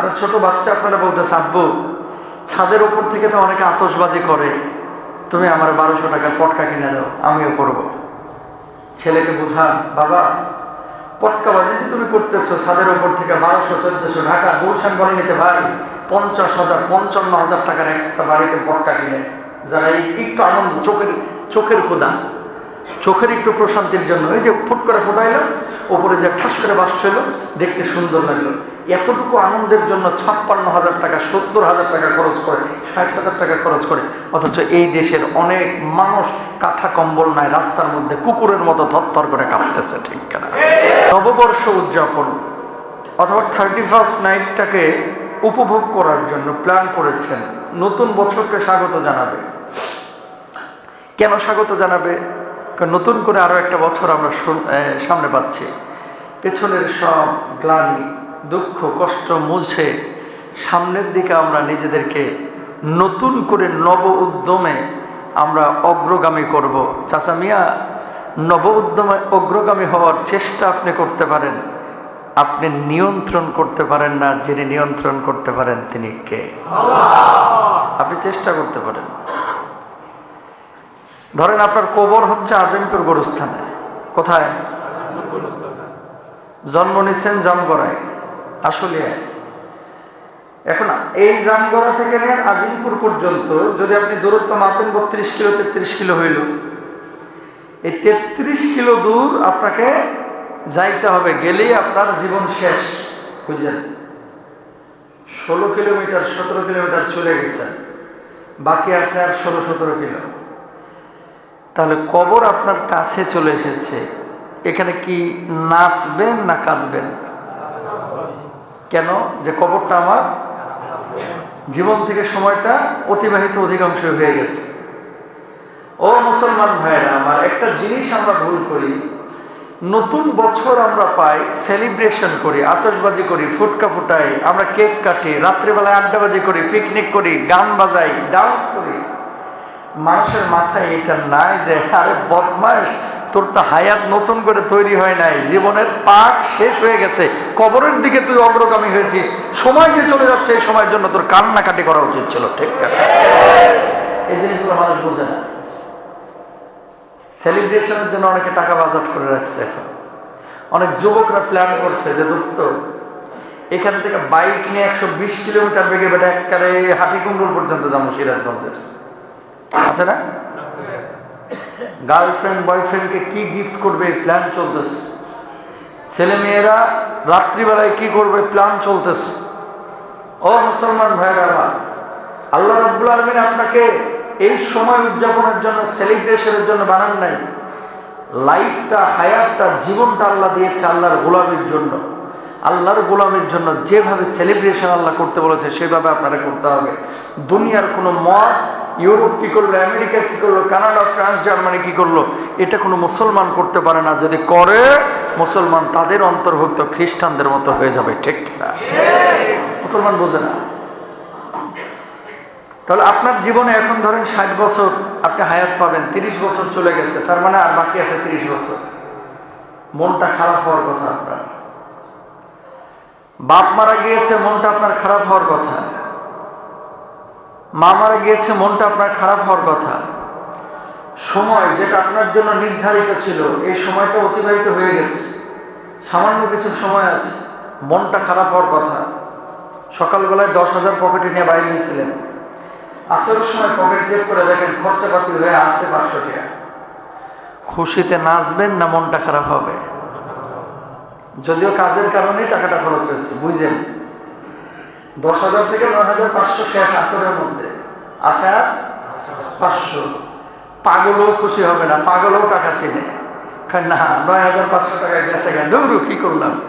আর ছোট বাচ্চা আপনারা বলতে আব্বু, ছাদের ওপর থেকে তো অনেকে আতসবাজি করে। তুমি আমার বারোশো টাকার পটকা কিনে দাও, আমিও করব। ছেলেকে বুঝান, বাবা, পটকাবাজি যে তুমি করতেছো, ছাদের ওপর থেকে বারোশো, চোদ্দশো ঢাকা গুলশান বলে নিতে ভাই, পঞ্চাশ হাজার, পঞ্চান্ন হাজার টাকার একটা বাড়িতে পটকা কিনে, যারা একটু আনন্দ, চোখের চোখের খোদা চোখের একটু প্রশান্তির জন্য। ওই যে ফুট করে ফোটাইলো, ওপরে যে ঠাস করে বাস্ট হলো দেখতে সুন্দর লাগল। এতটুকু আনন্দের জন্য ছাপ্পান্ন হাজার টাকা, সত্তর হাজার টাকা খরচ করে, ষাট হাজার টাকা খরচ করে, অথচ এই দেশের অনেক মানুষ কাঁথা কম্বল নাই, রাস্তার মধ্যে কুকুরের মতো থরথর করে কাঁপতেছে, ঠিক কেনা? নববর্ষ উদযাপন, অথবা থার্টি ফার্স্ট নাইটটাকে উপভোগ করার জন্য প্ল্যান করেছেন। নতুন বছরকে স্বাগত জানাবে। কেন স্বাগত জানাবে? নতুন করে আরও একটা বছর আমরা সামনে পাচ্ছি। পেছনের সব গ্লানি দুঃখ কষ্ট মুছে সামনের দিকে আমরা নিজেদেরকে নতুন করে নব উদ্যমে আমরা অগ্রগামী করব। চাচা মিয়া নব উদ্যমে অগ্রগামী হওয়ার চেষ্টা আপনি করতে পারেন। আপনি নিয়ন্ত্রণ করতে পারেন না যিনি নিয়ন্ত্রণ করতে পারেন তিনি কে? আপনি চেষ্টা করতে পারেন। ধরেন আপনার কবর হচ্ছে আজিমপুর গোরস্থানে। কোথায়? জন্ম নিছেন জামগড়ায় আসলে এখন এই জামগড়া থেকে নেন আজিমপুর পর্যন্ত, যদি আপনি দূরত্ব মাপেন বত্রিশ কিলো, তেত্রিশ কিলো হইল। এই তেত্রিশ কিলো দূর আপনাকে যাইতে হবে, গেলেই আপনার জীবন শেষ, বুঝলেন? ষোলো কিলোমিটার, সতেরো কিলোমিটার চলে গেছে। বাকি আছে আর ষোলো, সতেরো কিলো। তাহলে কবর আপনার কাছে চলে এসেছে। এখানে কি নাচবেন না কাঁদবেন? কেন? যে কবরটা আমার জীবন থেকে সময়টা অতিবাহিত অধিকাংশ হয়ে গেছে। ও মুসলমান ভাইরা আমার একটা জিনিস আমরা ভুল করি। নতুন বছর আমরা পাই, সেলিব্রেশন করি, আতশবাজি করি, ফুটকা ফুটাই, আমরা কেক কাটি, রাত্রিবেলায় আড্ডাবাজি করি, পিকনিক করি, গান বাজাই, ডান্স করি। মানুষের মাথায় এটা নাই যে, আরে বদমাস তোর তো হায়াত নতুন করে তৈরি হয় নাই। জীবনের পাঠ শেষ হয়ে গেছে। কবরের দিকে তুই অগ্রগামী হয়েছিস। সময় যে চলে যাচ্ছে, এই সময়ের জন্য তোর কান্নাকাটি করা উচিত ছিল, ঠিক এই জিনিসগুলো মানুষ বোঝে না। সেলিব্রেশনের জন্য অনেকে টাকা বাজার করে রাখছে এখন। অনেক যুবকরা প্ল্যান করছে যে, দোস্ত, এখান থেকে বাইক নিয়ে একশো বিশ কিলোমিটার বেগে বেটা একবারে হাতি কুমড়ুর পর্যন্ত যাব সিরাজগঞ্জের। আছে না? গার্লফ্রেন্ড বয়ফ্রেন্ডকে কি গিফট করবে? প্ল্যান চলতেছে। ছেলে মেয়েরা রাত্রিবেলায় কি করবে? প্ল্যান চলতেছে। ও মুসলমান ভাইরা, আল্লাহ রাব্বুল আলমিন আপনাকে এই সময় উদযাপনের জন্য সেলিব্রেশনের জন্য বানান নাই। লাইফটা হায়াতটা, জীবনটা আল্লাহ দিয়েছে আল্লাহর গোলামের জন্য। আল্লাহর গোলামের জন্য যেভাবে সেলিব্রেশন আল্লাহ করতে বলেছে, সেভাবে আপনারা করতে হবে। দুনিয়ার কোনো মত ইউরোপ কি করল, আমেরিকা কি করল, কানাডা, ফ্রান্স, জার্মানি কি করল, এটা কোনো মুসলমান করতে পারে না। যদি করে, মুসলমান তাদের অন্তর্ভুক্ত খ্রিস্টানদের মতো হয়ে যাবে, ঠিক না মুসলমান বোঝে না। তাহলে আপনার জীবনে এখন ধরেন ষাট বছর আপনি হায়াত পাবেন, তিরিশ বছর চলে গেছে, তার মানে আর বাকি আছে তিরিশ বছর। মনটা খারাপ হওয়ার কথা আপনার। বাপ মারা গিয়েছে, মনটা আপনার খারাপ হওয়ার কথা। মা মারা গিয়েছে, মনটা আপনার খারাপ হওয়ার কথা। সময় যেটা আপনার জন্য নির্ধারিত ছিল, এই সময়টা অতিবাহিত হয়ে গেছে। সামান্য কিছু সময় আছে, মনটা খারাপ হওয়ার কথা। সকালবেলায় দশ হাজার পকেটে নিয়ে বাইরে গিয়েছিলেন। আসরের সময় পকেট চেক করে দেখেন খরচাপাতি হয়ে আছে পাঁচশো টাকা। খুশিতে নাচবেন না মনটা খারাপ হবে? যদিও কাজের কারণেই টাকাটা খরচ হয়েছে বুঝলেন দশ হাজার থেকে নয় হাজার পাঁচশো শেষ আসরের মধ্যে। আছে আর? পাঁচশো। পাগলও খুশি হবে না, পাগলও টাকা চিনে। না, নয় হাজার পাঁচশো টাকা গেছে গেল দৌড়ু, কি করলাম?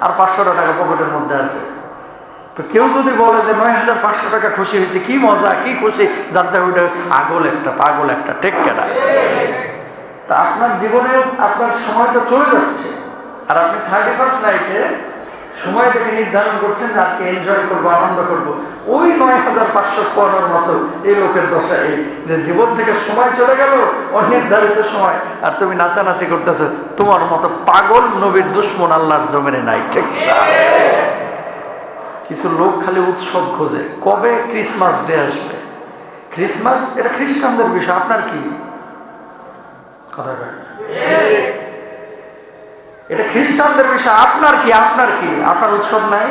আর পাঁচশো টাকা পকেটের মধ্যে আছে। তো কেউ যদি বলে যে নয় হাজার পাঁচশো টাকা খুশি হয়েছে, কি মজা, কি খুশি? জানতে ওটা ছাগল একটা, পাগল একটা টেক্কেটা তা আপনার জীবনে, আপনার সময়টা চলে যাচ্ছে। আর আপনি থার্টি ফার্স্ট নাইটে সময়টাকে নির্ধারণ করছেন যে আজকে এনজয় করব, আনন্দ করব। ওই নয় হাজার পাঁচশো পনেরোর মতো এই লোকের দশা এই যে জীবন থেকে সময় চলে গেল, অনির্ধারিত সময়। আর তুমি নাচানাচি করতেছো, তোমার মতো পাগল নবীর দুশ্মন আল্লাহর জমিনে নাই, ঠিক কিছু লোক খালি উৎসব খোঁজে, কবে ক্রিসমাস ডে আসবে? ক্রিসমাস, এটা খ্রিস্টানদের বিষয়, আপনার কি? কথা। এটা খ্রিস্টানদের বিষয়। আপনার কি? আপনার কি? আপনার উৎসব নাই?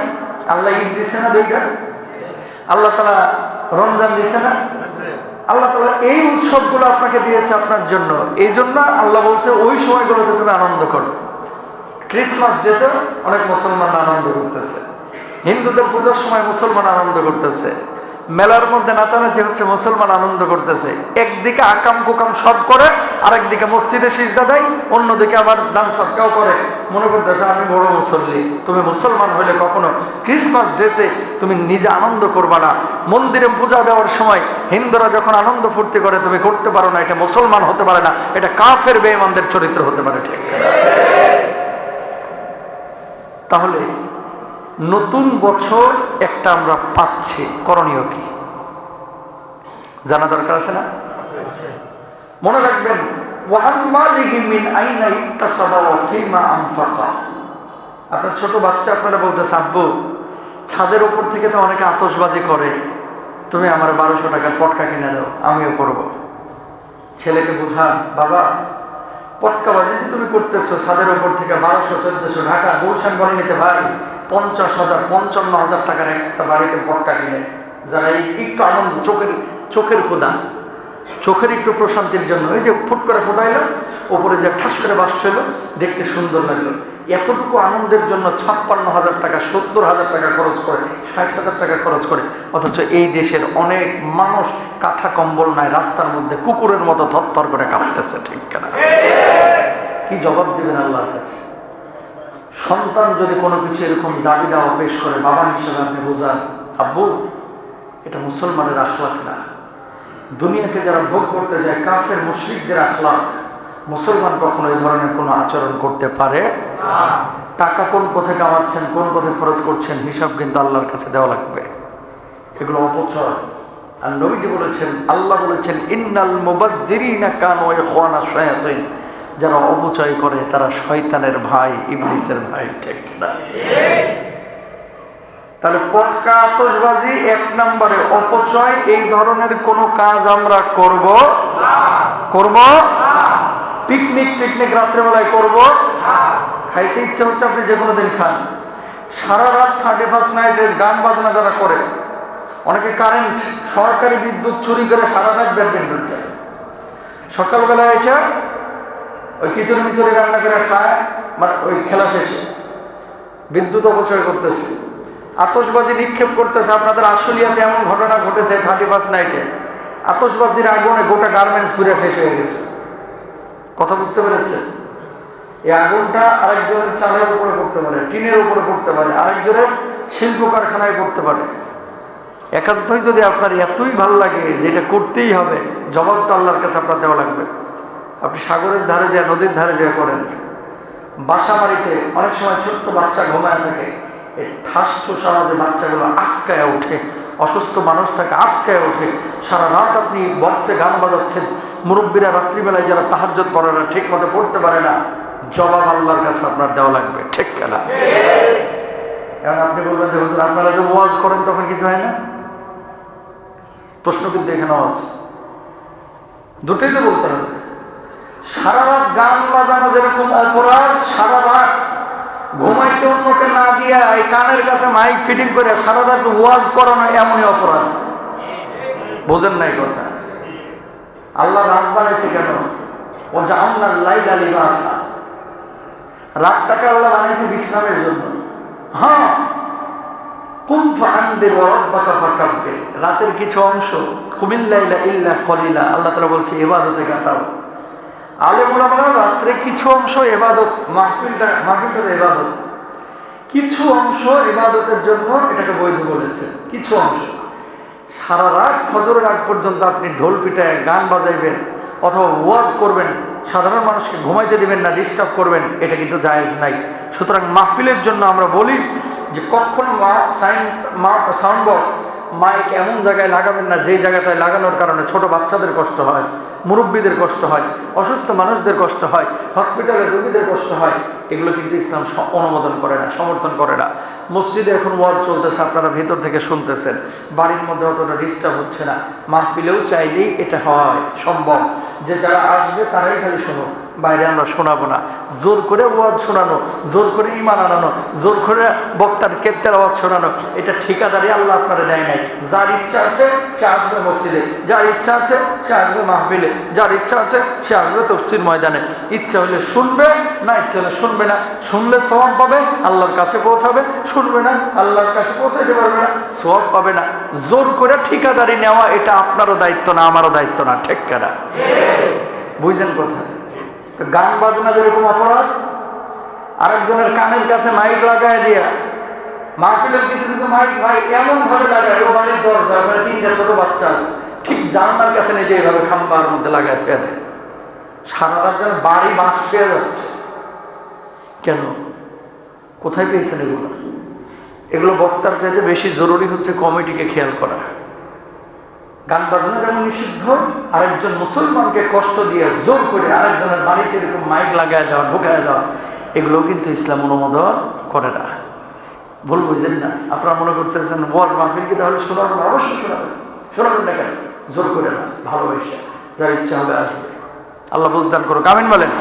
আল্লাহ ঈদ দিছে না দুইটা? আল্লাহ তালা রমজান দিছে না? আল্লাহ তালা এই উৎসবগুলো আপনাকে দিয়েছে আপনার জন্য। এই জন্য আল্লাহ বলছে, ওই সময়গুলোতে তুমি আনন্দ করো। ক্রিসমাস ডেতে অনেক মুসলমান আনন্দ করতেছে। হিন্দুদের পূজার সময় মুসলমান আনন্দ করতেছে। মেলার মধ্যে নাচানাচি হচ্ছে, মুসলমান আনন্দ করতেছে। একদিকে আকাম কুকাম সব করে, আরেকদিকে মসজিদে সিজদা দেয়, অন্যদিকে আবার দান সৎকাও করে। মনে করতেছে, আমি বড় মুসল্লি, তুমি মুসলমান হলে কখনো ক্রিসমাস ডেতে তুমি নিজে আনন্দ করবা না। মন্দিরে পূজা দেওয়ার সময় হিন্দুরা যখন আনন্দ ফুর্তি করে, তুমি করতে পারো না, এটা মুসলমান হতে পারে না, এটা কাফের বেঈমানদের চরিত্র হতে পারে, ঠিক তাহলে নতুন বছর একটা আমরা পাচ্ছি। করণীয় কি? জানা দরকার আছে না? মনে রাখবেন আপনার ছোট বাচ্চা আপনারা বলতে আব্বু, ছাদের উপর থেকে তো অনেকে আতশবাজি করে। তুমি আমার বারোশো টাকার পটকা কিনে দাও, আমিও করব। ছেলেকে বুঝান, বাবা, পটকাবাজি যে তুমি করতেছো, ছাদের উপর থেকে বারোশো, চোদ্দশো ঢাকা, গুলশান বলে নিতে ভাই। পঞ্চাশ হাজার, পঞ্চান্ন হাজার টাকার একটা বাড়িতে পটকা কিনে যারা এই একটু আনন্দ, চোখের চোখের খোদা চোখের একটু প্রশান্তির জন্য ওই যে ফুট করে ফোটাইলো, ওপরে যে ঠাস করে বাস্ট হলো, দেখতে সুন্দর লাগল। এতটুকু আনন্দের জন্য ছাপ্পান্ন হাজার টাকা, সত্তর হাজার টাকা খরচ করে, ষাট হাজার টাকা খরচ করে, অথচ এই দেশের অনেক মানুষ কাঁথা কম্বল নাই, রাস্তার মধ্যে কুকুরের মতো থরথর করে কাঁপতেছে, ঠিক কেনা? কি জবাব দিবেন আল্লাহর কাছে? সন্তান যদি কোনো কিছু এরকম দাবি দাওয়া পেশ করে বাবা হিসেবে আপনি বোঝান আব্বু এটা মুসলমানের আখলাক না। দুনিয়াকে যারা ভোগ করতে যায় কাফের মুশরিকদের আখলাক। মুসলমান কখনো এই ধরনের কোনো আচরণ করতে পারে? টাকা কোন পথে কামাচ্ছেন কোন পথে খরচ করছেন হিসাব কিন্তু আল্লাহর কাছে দেওয়া লাগবে। এগুলো অপচয়। আর নবীজি বলেছেন আল্লাহ বলেছেন ইন্নাল মুবাদ্দিরিনা কানু ইখওয়ানা শায়াতিন। যারা অপচয় করে, তারা শয়তানের ভাই, ইবলিসের ভাই, ঠিক না তাহলে পটকা আতশবাজি এক নম্বরে, অপচয়, এই ধরনের কোনো কাজ আমরা করব? করব? পিকনিক টিকনিক রাত্রেবেলায় করব? খাইতে ইচ্ছা হচ্ছে আপনি যে কোনো দিন খান। সারা রাত থার্টি ফার্স্ট নাইটে গান বাজনা যারা করে, অনেকে কারেন্ট সরকারি বিদ্যুৎ চুরি করে সারা রাত ব্যাডমিন্টন খেলে। সকালবেলা এটা ওই খিচুড়ি মিচুড়ি রান্না করে খায় মানে ওই খেলা শেষে। বিদ্যুৎ অপচয় করতেছে। আতসবাজি নিক্ষেপ করতেছে, আপনাদের আশুলিয়াতে এমন ঘটনা ঘটেছে থার্টি ফার্স্ট নাইটে আতসবাজির আগুনে গোটা গার্মেন্টস পুরে শেষ হয়ে গেছে। কথা বুঝতে পেরেছে এই আগুনটা আরেকজনের চালের উপরে পড়তে পারে, টিনের উপরে পড়তে পারে, আরেকজনের শিল্প কারখানায় পড়তে পারে। একান্তই যদি আপনার এতই ভালো লাগে যে এটা করতেই হবে, জবাব তো আল্লাহর কাছে আপনার দেওয়া লাগবে। আপনি সাগরের ধারে যায়, নদীর ধারে যায় করেন বাসা বাড়িতে অনেক সময় ছোট্ট বাচ্চা ঘুমায় থাকে, এই ঠাস ঠুস আওয়াজে বাচ্চাগুলো আটকায় ওঠে, অসুস্থ মানুষ থাকে, আটকায় ওঠে। সারা রাত আপনি বক্সে গান বাজাচ্ছেন, মুরব্বীরা রাত্রিবেলায় যারা তাহাজ্জত পড়ে না, ঠিক মতো পড়তে পারে না। জবাব আল্লাহর কাছে আপনার দেওয়া লাগবে, ঠিক কেনা? এখন আপনি বলবেন যে, হুজুর, আপনারা যে ওয়াজ করেন তখন কিছু হয় না? প্রশ্ন কিন্তু এখানেও আছে। দুটোই তো বলতে হবে। সারা রাত গান বাজানো যেরকম অপরাধ সারা রাত ঘুমাইতে অন্যকে না দিয়া এই কানের কাছে মাইক ফিটিং করে সারা রাত ওয়াজ করানো এমনই অপরাধ। বোঝেন নাই কথা? আল্লাহ রাত বানাইছে কেন? ও জাহান্নার রাতটাকে আল্লাহ বিশ্রামের জন্য। হ্যাঁ। কুম্ফ আন্দের ফাকাব্বে রাতের কিছু অংশ কুমিল্লাইলা ইল্লা কলিলা। আল্লাহ তাআলা বলছে ইবাদতে কাটাও। আলেমুলা রাত্রে কিছু অংশ এবাদত, মাহফিলটা মাহফিলটা এবাদত। কিছু অংশ এবাদতের জন্য এটাকে বৈধ বলেছে, কিছু অংশ। সারা রাত ফজরের আগ পর্যন্ত আপনি ঢোল পিটায় গান বাজাইবেন অথবা ওয়াজ করবেন, সাধারণ মানুষকে ঘুমাইতে দিবেন না ডিস্টার্ব করবেন, এটা কিন্তু জায়েজ নাই। সুতরাং মাহফিলের জন্য আমরা বলি যে কখনো সাউন্ড বক্স মাইক এমন জায়গায় লাগাবেন না, যেই জায়গাটায় লাগানোর কারণে ছোট বাচ্চাদের কষ্ট হয়, মুরব্বীদের কষ্ট হয়, অসুস্থ মানুষদের কষ্ট হয় হসপিটালে রোগীদের কষ্ট হয়, এগুলো কিন্তু ইসলাম অনুমোদন করে না, সমর্থন করে না। মসজিদে এখন ওয়াজ চলতেছে, আপনারা ভেতর থেকে শুনতেছেন। বাড়ির মধ্যে অতটা ডিস্টার্ব হচ্ছে না। মাহফিলেও চাইলেই এটা হয়, সম্ভব। যে যারা আসবে, তারাই খালি শুনুক। বাইরে আমরা শোনাবো না। জোর করে ওয়াজ শোনানো, জোর করে ইমান আনানো, জোর করে বক্তার কেত্তের আওয়াজ শোনানো, এটা ঠিকাদারি আল্লাহ আপনারা দেয় নাই। যার ইচ্ছা আছে, সে আসবে মসজিদে। যার ইচ্ছা আছে, সে আসবে মাহফিলে। যার ইচ্ছা আছে, সে আসবে তফসির ময়দানে। ইচ্ছা হলে শুনবে, না ইচ্ছা হলে শুনবে না। শুনলে সওয়াব পাবে, আল্লাহর কাছে পৌঁছাবে। শুনবে না, আল্লাহর কাছে পৌঁছাইতে পারবে না, সওয়াব পাবে না। জোর করে ঠিকাদারি নেওয়া, এটা আপনারও দায়িত্ব না, আমারও দায়িত্ব না। ঠিক কেনা? বুঝলেন কোথায় তো গান বাজনা যেরকম অপরাধ, আরেকজনের কানের কাছে মাইক লাগায় দিয়া, মাহফিলের কিছু কিছু মাইক ভাই এমন ভাবে লাগায়, ও বাড়ির দরজা, ওখানে তিনটা ছোট বাচ্চা আছে, ঠিক জানলার কাছে নিজে এইভাবে খাম্বার মধ্যে লাগায় থুয়ে দেয়। সারা রাত যেন বাড়ি বাঁশ ছুঁয়ে যাচ্ছে। কেন? কোথায় পেয়েছেন এগুলো? এগুলো বক্তার চাইতে বেশি জরুরি হচ্ছে কমিটিকে খেয়াল করা। গান বাজনা যেমন নিষিদ্ধ, আরেকজন মুসলমানকে কষ্ট দিয়ে জোর করে আরেকজনের বাড়িতে এরকম মাইক লাগায় দেওয়া, ঢোকায় দেওয়া এগুলো কিন্তু ইসলাম অনুমোদন করে না। ভুল বুঝলেন না? আপনারা মনে করতেছেন ওয়াজ মাহফিল কি? তাহলে শোনাবেন? অবশ্যই শোনাবেন। শোনাবেন না কেন? জোর করে না, ভালোবেসে। যার ইচ্ছা হবে আসবে। আল্লাহ বুঝদান করুক, আমিন বলেন।